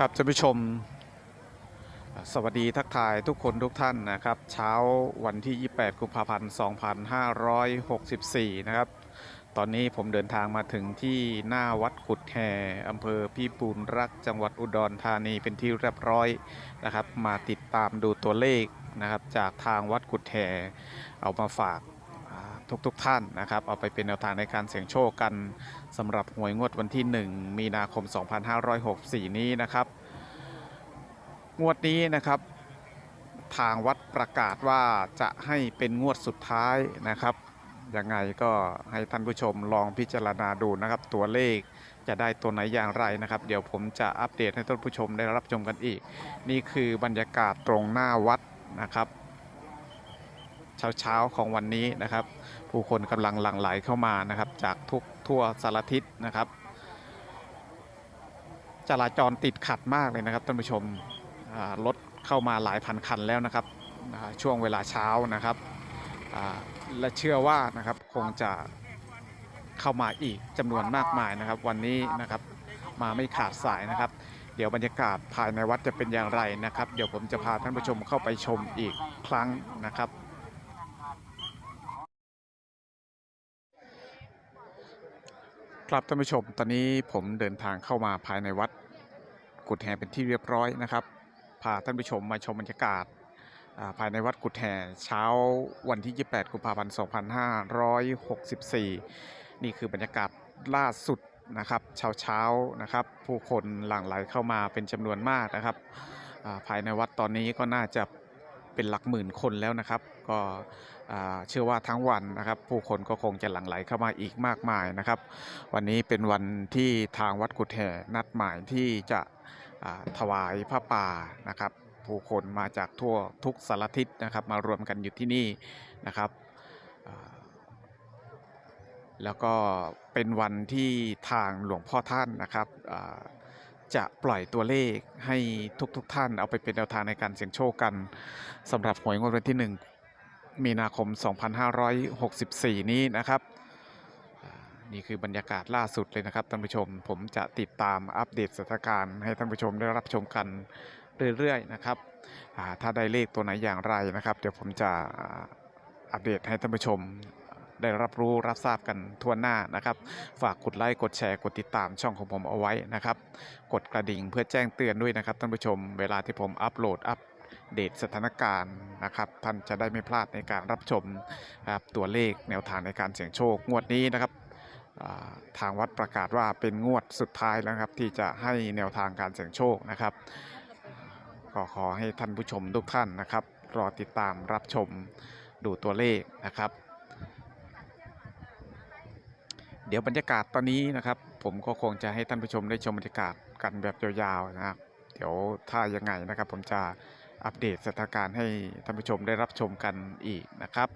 ครับท่านผู้ชม สวัสดีทักทายทุกคนทุกท่านนะครับ เช้าวันที่ 28 กุมภาพันธ์ 2564 นะครับ ตอนนี้ผมเดินทางมาถึงที่หน้าวัดขุดแห่อำเภอพี่ปูนรักจังหวัดอุดรธานีเป็นที่เรียบร้อยนะครับ มาติดตามดูตัวเลขนะครับ จากทางวัดขุดแห่เอามาฝาก ทุกทุกๆท่านนะครับ เอาไปเป็นแนวทางในการเสี่ยงโชคกันสำหรับหวยงวดวันที่ 1 มีนาคม 2564 นี้นะครับ งวดนี้นะครับ ทางวัดประกาศว่าจะให้เป็นงวดสุดท้ายนะครับยังไงก็ให้ท่านผู้ชมลองพิจารณาดูนะครับ ตัวเลขจะได้ตัวไหนอย่างไรนะครับ เดี๋ยวผมจะอัปเดตให้ท่านผู้ชมได้รับชมกันอีก นี่คือบรรยากาศตรงหน้าวัดนะครับ เช้าๆของวันนี้นะครับ ผู้คนกำลังหลั่งไหลเข้ามานะครับ จากทุกทั่วสารทิศนะครับ จราจรติดขัดมากเลยนะครับท่านผู้ชมรถเข้ามาหลายพันคันแล้วนะครับช่วงเวลาเช้านะครับและเชื่อว่านะครับคงจะเข้ามาอีกจำนวนมากมายนะครับ วันนี้นะครับมาไม่ขาดสายนะครับ เดี๋ยวบรรยากาศภายในวัดจะเป็นอย่างไรนะครับ เดี๋ยวผมจะพาท่านผู้ชมเข้าไปชมอีกครั้งนะครับ ครับท่านผู้ชมตอนนี้ผมเดินทางเข้ามาภายในวัดกุดแห่เป็นที่เรียบร้อยนะครับพาท่านผู้ชมมาชมบรรยากาศภายในวัดกุดแห่เช้าวันที่ 28 กุมภาพันธ์ 2564 นี่คือบรรยากาศล่าสุดนะครับเช้าเช้านะครับ ผู้คนหลั่งไหลเข้ามาเป็นจำนวนมากนะครับภายในวัดตอนนี้ก็น่าจะ เป็นหลักหมื่นคนแล้วนะครับ ก็เชื่อว่าทั้งวันนะครับ ผู้คนก็คงจะหลั่งไหลเข้ามาอีกมากมายนะครับ วันนี้เป็นวันที่ทางวัดกุดแห่นัดหมายที่จะถวายพระป่านะครับ ผู้คนมาจากทั่วทุกสารทิศนะครับ มารวมกันอยู่ที่นี่นะครับแล้วก็เป็นวันที่ทางหลวงพ่อท่านนะครับ จะปล่อยตัวเลขให้ทุกๆทท่านเอาไปเป็นแนวทางในการเสี่ยงโชคกันสำหรับหวยงวดวันที่ 1 มีนาคม 2564 นี้นะครับ นี่คือบรรยากาศล่าสุดเลยนะครับท่านผู้ชม ผมจะติดตามอัปเดตสถานการณ์ให้ท่านผู้ชมได้รับชมกันเรื่อยๆนะครับถ้าได้เลขตัวไหนอย่างไรนะครับ เดี๋ยวผมจะอัปเดตให้ท่านผู้ชม ได้รับรู้รับทราบกันทั่วหน้านะครับ ฝากกดไลค์กดแชร์กดติดตามช่องของผมเอาไว้นะครับ กดกระดิ่งเพื่อแจ้งเตือนด้วยนะครับท่านผู้ชม เวลาที่ผมอัปโหลดอัปเดตสถานการณ์นะครับ ท่านจะได้ไม่พลาดในการรับชมครับตัวเลขแนวทางในการเสี่ยงโชคงวดนี้นะครับทางวัดประกาศว่าเป็นงวดสุดท้ายแล้วครับ ที่จะให้แนวทางการเสี่ยงโชคนะครับก็ขอให้ท่านผู้ชมทุกท่านนะครับ รอติดตามรับชมดูตัวเลขนะครับ เดี๋ยวบรรยากาศตอนนี้นะครับ ผมก็คงจะให้ท่านผู้ชมได้ชมบรรยากาศกันแบบยาวๆนะครับ เดี๋ยวถ้ายังไงนะครับ ผมจะอัปเดตสถานการณ์ให้ท่านผู้ชมได้รับชมกันอีกนะครับ